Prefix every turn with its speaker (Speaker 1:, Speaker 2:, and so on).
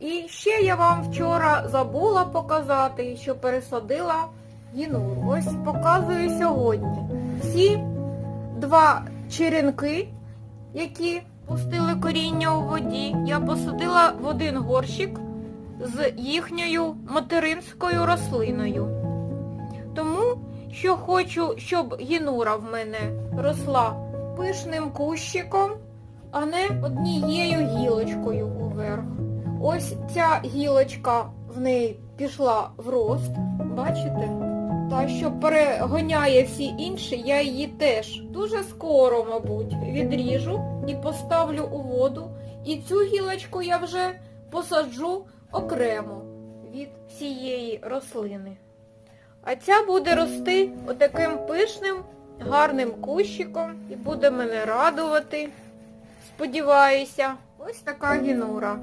Speaker 1: І ще я вам вчора забула показати, що пересадила гінуру. Ось показую сьогодні. Всі два черенки, які пустили коріння у воді, я посадила в один горщик з їхньою материнською рослиною. Тому що хочу, щоб гінура в мене росла пишним кущиком, а не однією гілочкою. Ось ця гілочка в неї пішла в рост, бачите? Та що перегоняє всі інші, я її теж дуже скоро, мабуть, відріжу і поставлю у воду. І цю гілочку я вже посаджу окремо від всієї рослини. А ця буде рости отаким пишним, гарним кущиком і буде мене радувати. Сподіваюся, ось така гінура.